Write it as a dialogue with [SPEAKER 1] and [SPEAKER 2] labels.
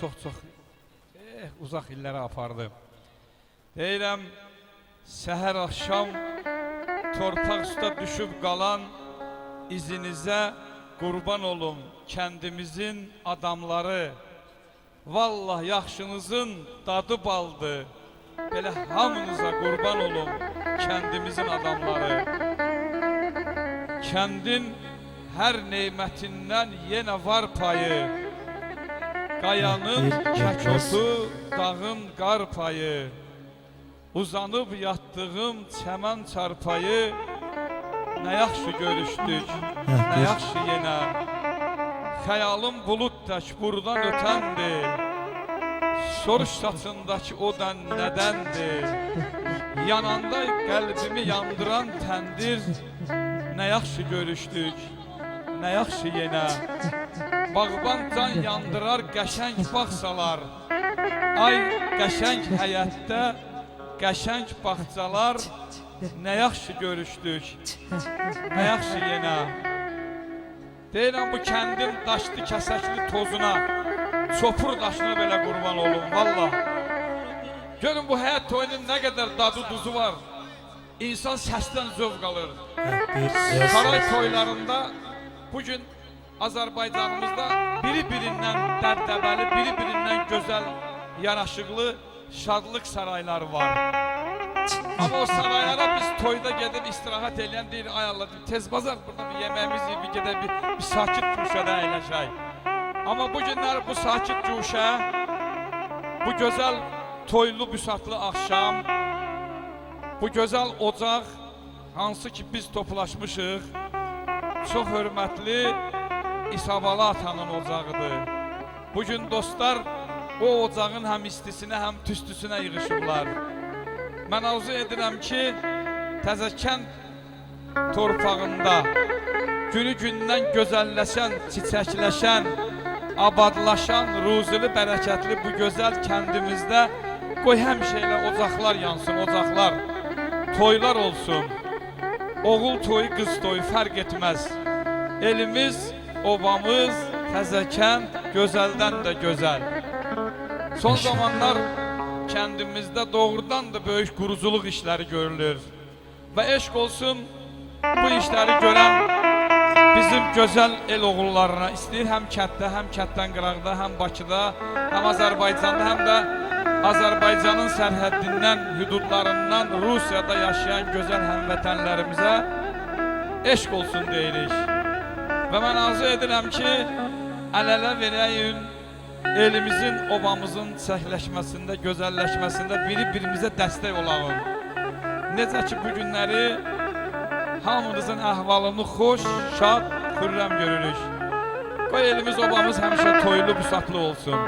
[SPEAKER 1] çox-çox eh, uzaq illərə apardı. Deyirəm, səhər axşam torpaq üstə düşüb qalan izinizə qurban olum kəndimizin adamları. Vallah yaxşınızın dadı baldı. Belə hamınıza qurban olum kəndimizin adamları. Kəndin hər nemətindən yenə var payı. Qayanın kəkotu, dağın qar payı. Uzanıb yatdığım çəmən çarpayı. Nə yaxşı görüşdük, nə yaxşı yenə. Xəyalım bulud tək burdan ötəndir. Soruş saçındakı o da nədəndir? Yananda qəlbimi yandıran təndir. Nə yaxşı görüşdük, nə yaxşı yenə. Bağban can yandırar qəşəng bağsalar. Ay qəşəng həyətdə, qəşəng bağçalar. Nə yaxşı görüşdük, nə yaxşı yenə. Deyirəm bu kəndin daşlı kəsəkli tozuna, çopur daşına belə qurban olun, vallah. Görün bu həyat toyunun nə qədər dadı duzu var. İnsan səsdən zövq alır. Saray toylarında bugün Azərbaycanımızda biri-birindən dəbdəbəli, biri-birindən gözəl, yaraşıqlı şadlıq sarayları var. Amma o saraylara biz toyda gedib istirahat edən deyir, ay Allah, tez bazar burada bir yeməyimizi yeyib bir gedək bir, bir sakit cuşədə əyləşək. Amma bu günlər bu sakit cuşə, bu gözəl toylu büsatlı axşam, bu gözəl ocaq, hansı ki biz toplaşmışıq, çox hörmətli İsabalı atanın ocağıdır. Bugün dostlar o ocağın həm istisinə, həm tüstüsünə yığışıblar. Mən arzu edirəm ki, Təzəkənd torpağında günü gündən gözəlləşən, çiçəkləşən, abadlaşan, ruzili, bərəkətli bu gözəl kəndimizdə qoy həmişə elə ocaqlar yansın, ocaqlar, toylar olsun. Oğul toyu, qız toyu fərq etməz. Elimiz, obamız, Təzəkənd gözəldən də gözəl. Son zamanlar kəndimizdə doğrudan da böyük quruculuq işləri görülür. Və eşq olsun bu işləri görən bizim gözəl el oğullarına istəyir həm kənddə, həm kənddən qıraqda, həm Bakıda, həm Azərbaycanda, həm də Azərbaycanın sərhəddindən, hüdudlarından Rusiyada yaşayan gözəl həmvətənlərimizə eşq olsun deyirik. Və mən arzu edirəm ki, əl-ələ verəyin elimizin, obamızın çiçəkləşməsində, gözəlləşməsində biri-birimizə dəstək olağın. Necə ki bu günləri hamınızın əhvalını xoş, şad, xürrəm görürük. Qoy elimiz, obamız həmişə toylu, büsatlı olsun.